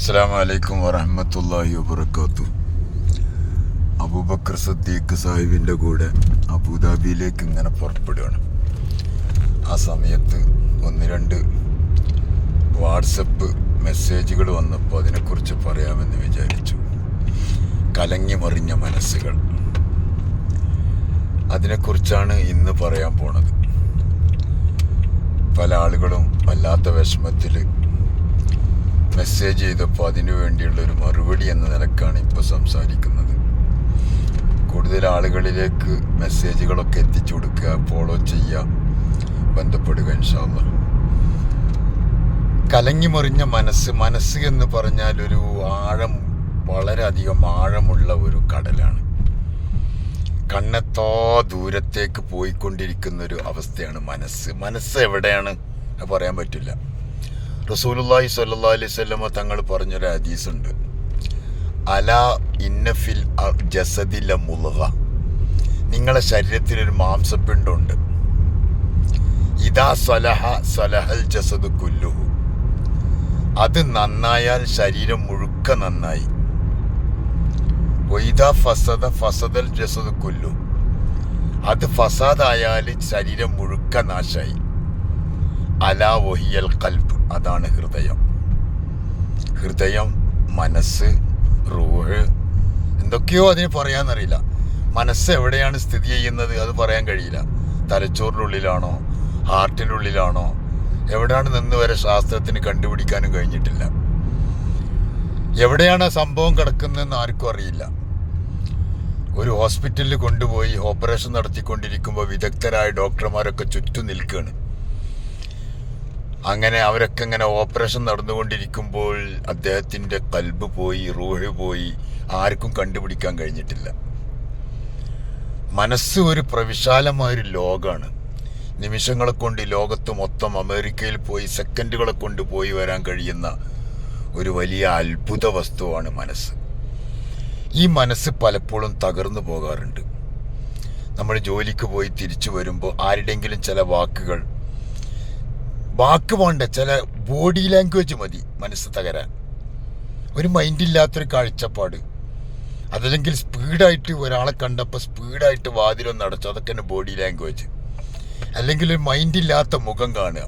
അസ്സാം വലൈക്കും വറഹമത്തല്ലാഹി വബർക്കാത്തു അബൂബക്കർ സദ്ദീഖ് സാഹിബിന്റെ കൂടെ അബുദാബിയിലേക്ക് ഇങ്ങനെ പുറപ്പെടുകയാണ്. ആ സമയത്ത് ഒന്ന് രണ്ട് വാട്സപ്പ് മെസ്സേജുകൾ വന്നപ്പോൾ അതിനെക്കുറിച്ച് പറയാമെന്ന് വിചാരിച്ചു. കലങ്ങി മറിഞ്ഞ മനസ്സുകൾ. അതിനെക്കുറിച്ചാണ് ഇന്ന് പറയാൻ പോണത്. പല ആളുകളും വല്ലാത്ത വിഷമത്തിൽ മെസ്സേജ് ചെയ്തപ്പോൾ അതിനു വേണ്ടിയുള്ള ഒരു മറുപടി എന്ന നിലക്കാണ് ഇപ്പോൾ സംസാരിക്കുന്നത്. കൂടുതൽ ആളുകളിലേക്ക് മെസ്സേജുകളൊക്കെ എത്തിച്ചു കൊടുക്കുക ഫോളോ ചെയ്യുക ബന്ധപ്പെടുക ഇൻഷാല്ല കലങ്ങിമറിഞ്ഞ മനസ്സ് മനസ്സ് എന്ന് പറഞ്ഞാൽ ഒരു ആഴം വളരെയധികം ആഴമുള്ള ഒരു കടലാണ്. കണ്ണെത്തോ ദൂരത്തേക്ക് പോയിക്കൊണ്ടിരിക്കുന്ന ഒരു അവസ്ഥയാണ് മനസ്സ്. മനസ്സ് എവിടെയാണ് പറയാൻ പറ്റില്ല. റസൂലുള്ളാഹി സ്വല്ലല്ലാഹി അലൈഹി സ്വല്ലമ്മ തങ്ങൾ പറഞ്ഞൊരു ഹദീസ് ഉണ്ട് അല ഇന്നഫിൽ ജസദില മുളുക നിങ്ങളെ ശരീരത്തിൽ ഒരു മാംസപ്പിണ്ടുണ്ട് ഇതാ സ്വലഹ സ്വലഹൽ ജസദ് കുല്ലുഹു. അത് നന്നായാൽ ശരീരം മുഴുക്ക നന്നായി. വൈദ ഫസദ ഫസദൽ ജസദ് കുല്ലു അത് ഫസാദായാൽ ശരീരം മുഴുക്ക നാശായി. അലാ വഹിയൽ കൽബ് അതാണ് ഹൃദയം. ഹൃദയം മനസ്സ് റൂഹ്. എന്തൊക്കെയോ അതിന് പറയാമെന്നറിയില്ല മനസ്സ് എവിടെയാണ് സ്ഥിതി ചെയ്യുന്നത് അത് പറയാൻ കഴിയില്ല. തലച്ചോറിനുള്ളിലാണോ? ഹാർട്ടിനുള്ളിലാണോ? എവിടെയാണ് നിന്ന് വരെ ശാസ്ത്രത്തിന് കണ്ടുപിടിക്കാനും കഴിഞ്ഞിട്ടില്ല. എവിടെയാണ് ആ സംഭവം കിടക്കുന്നതെന്ന് ആർക്കും അറിയില്ല. ഒരു ഹോസ്പിറ്റലിൽ കൊണ്ടുപോയി ഓപ്പറേഷൻ നടത്തിക്കൊണ്ടിരിക്കുമ്പോൾ വിദഗ്ധരായ ഡോക്ടർമാരൊക്കെ ചുറ്റും നിൽക്കുകയാണ് അങ്ങനെ അവരൊക്കെ ഇങ്ങനെ ഓപ്പറേഷൻ നടന്നുകൊണ്ടിരിക്കുമ്പോൾ അദ്ദേഹത്തിന്റെ കൽബ് പോയി റൂഹ് പോയി. ആർക്കും കണ്ടുപിടിക്കാൻ കഴിഞ്ഞിട്ടില്ല. മനസ്സ് ഒരു പ്രവിശാലമായൊരു ലോകമാണ് നിമിഷങ്ങളെ കൊണ്ട് ലോകത്ത് മൊത്തം അമേരിക്കയിൽ പോയി സെക്കൻഡുകളെ കൊണ്ട് പോയി വരാൻ കഴിയുന്ന ഒരു വലിയ അത്ഭുത വസ്തുവാണ് മനസ്സ്. ഈ മനസ്സ് പലപ്പോഴും തകർന്നു പോകാറുണ്ട്. നമ്മൾ ജോലിക്ക് പോയി തിരിച്ചു വരുമ്പോൾ ആരുടെങ്കിലും ചില വാക്കുകൾ വാക്ക് വേണ്ട ചില ബോഡി ലാംഗ്വേജ് മതി മനസ്സ് തകരാൻ. ഒരു മൈൻഡില്ലാത്തൊരു കാഴ്ചപ്പാട്. അതല്ലെങ്കിൽ സ്പീഡായിട്ട് ഒരാളെ കണ്ടപ്പോൾ സ്പീഡായിട്ട് വാതിലൊന്ന് അടച്ചു അതൊക്കെ തന്നെ ബോഡി ലാംഗ്വേജ് അല്ലെങ്കിൽ ഒരു മൈൻഡില്ലാത്ത മുഖം കാണുക.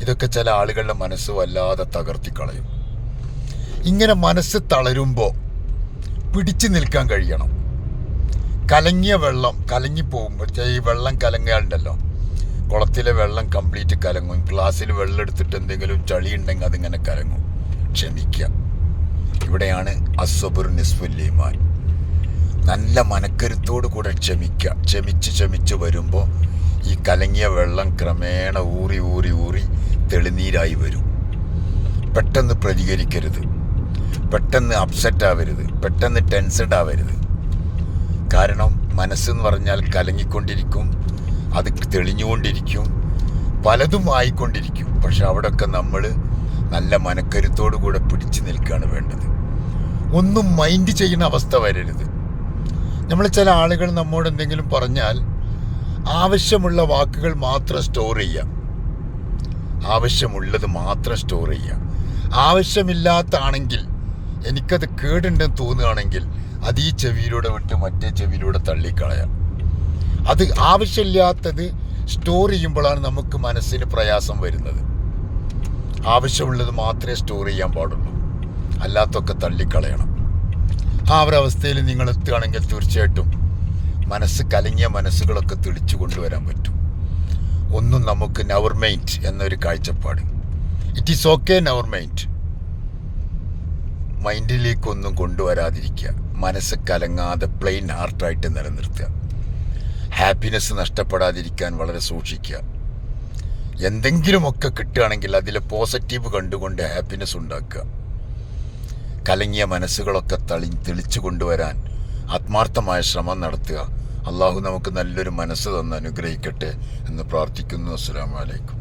ഇതൊക്കെ ചില ആളുകളുടെ മനസ്സ് വല്ലാതെ തകർത്തി കളയും. ഇങ്ങനെ മനസ്സ് തളരുമ്പോൾ പിടിച്ചു നിൽക്കാൻ കഴിയണം. കലങ്ങിയ വെള്ളം കലങ്ങി പോകുമ്പോൾ ഈ വെള്ളം കലങ്ങാറുണ്ടല്ലോ. കുളത്തിലെ വെള്ളം കംപ്ലീറ്റ് കലങ്ങും. ഗ്ലാസ്സിൽ വെള്ളം എടുത്തിട്ട് എന്തെങ്കിലും ചളി ഉണ്ടെങ്കിൽ അതിങ്ങനെ കലങ്ങും. ക്ഷമിക്കുക ഇവിടെയാണ് അസ്വബുർ നിസ്ഫുല്ലിമാൻ. നല്ല മനക്കരുത്തോടു കൂടെ ക്ഷമിക്കുക ക്ഷമിച്ച് ക്ഷമിച്ച് വരുമ്പോൾ ഈ കലങ്ങിയ വെള്ളം ക്രമേണ ഊറി ഊറി ഊറി തെളിനീരായി വരും. പെട്ടെന്ന് പ്രതികരിക്കരുത്. പെട്ടെന്ന് അപ്സെറ്റ് ആവരുത്. പെട്ടെന്ന് ടെൻസഡ് ആവരുത്. കാരണം മനസ്സെന്ന് പറഞ്ഞാൽ കലങ്ങിക്കൊണ്ടിരിക്കും. അത് തെളിഞ്ഞുകൊണ്ടിരിക്കും. പലതും ആയിക്കൊണ്ടിരിക്കും. പക്ഷെ അവിടെയൊക്കെ നമ്മൾ നല്ല മനക്കരുത്തോടു കൂടെ പിടിച്ചു നിൽക്കുകയാണ് വേണ്ടത്. ഒന്നും മൈൻഡ് ചെയ്യുന്ന അവസ്ഥ വരരുത്. നമ്മൾ ചില ആളുകൾ നമ്മോട് എന്തെങ്കിലും പറഞ്ഞാൽ ആവശ്യമുള്ള വാക്കുകൾ മാത്രം സ്റ്റോർ ചെയ്യാം ആവശ്യമുള്ളത് മാത്രം സ്റ്റോർ ചെയ്യാം ആവശ്യമില്ലാത്താണെങ്കിൽ എനിക്കത് കേടുണ്ടെന്ന് തോന്നുകയാണെങ്കിൽ അത് ഈ ചെവിയിലൂടെ വിട്ട് മറ്റേ ചെവിയിലൂടെ തള്ളിക്കളയാം. അത് ആവശ്യമില്ലാത്തത് സ്റ്റോർ ചെയ്യുമ്പോഴാണ് നമുക്ക് മനസ്സിന് പ്രയാസം വരുന്നത്. ആവശ്യമുള്ളത് മാത്രമേ സ്റ്റോർ ചെയ്യാൻ പാടുള്ളൂ. അല്ലാത്തൊക്കെ തള്ളിക്കളയണം. ആ ഒരവസ്ഥയിൽ നിങ്ങൾ എത്തുകയാണെങ്കിൽ തീർച്ചയായിട്ടും മനസ്സ് കലങ്ങിയ മനസ്സുകളൊക്കെ തെളിച്ചു കൊണ്ടുവരാൻ പറ്റും. ഒന്നും നമുക്ക് നവർ മൈൻഡ് എന്നൊരു കാഴ്ചപ്പാട്. It is okay never mind മൈൻഡിലേക്കൊന്നും കൊണ്ടുവരാതിരിക്കുക. മനസ്സ് കലങ്ങാതെ പ്ലെയിൻ ഹാർട്ടായിട്ട് നിലനിർത്തുക. ഹാപ്പിനെസ് നഷ്ടപ്പെടാതിരിക്കാൻ വളരെ സൂക്ഷിക്കുക. എന്തെങ്കിലുമൊക്കെ കിട്ടുകയാണെങ്കിൽ അതിൽ പോസിറ്റീവ് കണ്ടുകൊണ്ട് ഹാപ്പിനെസ് ഉണ്ടാക്കുക. കലങ്ങിയ മനസ്സുകളൊക്കെ തളി തെളിച്ചു കൊണ്ടുവരാൻ ആത്മാർത്ഥമായ ശ്രമം നടത്തുക. അള്ളാഹു നമുക്ക് നല്ലൊരു മനസ്സ് തന്ന് അനുഗ്രഹിക്കട്ടെ എന്ന് പ്രാർത്ഥിക്കുന്നു. അസ്സാം വലൈക്കും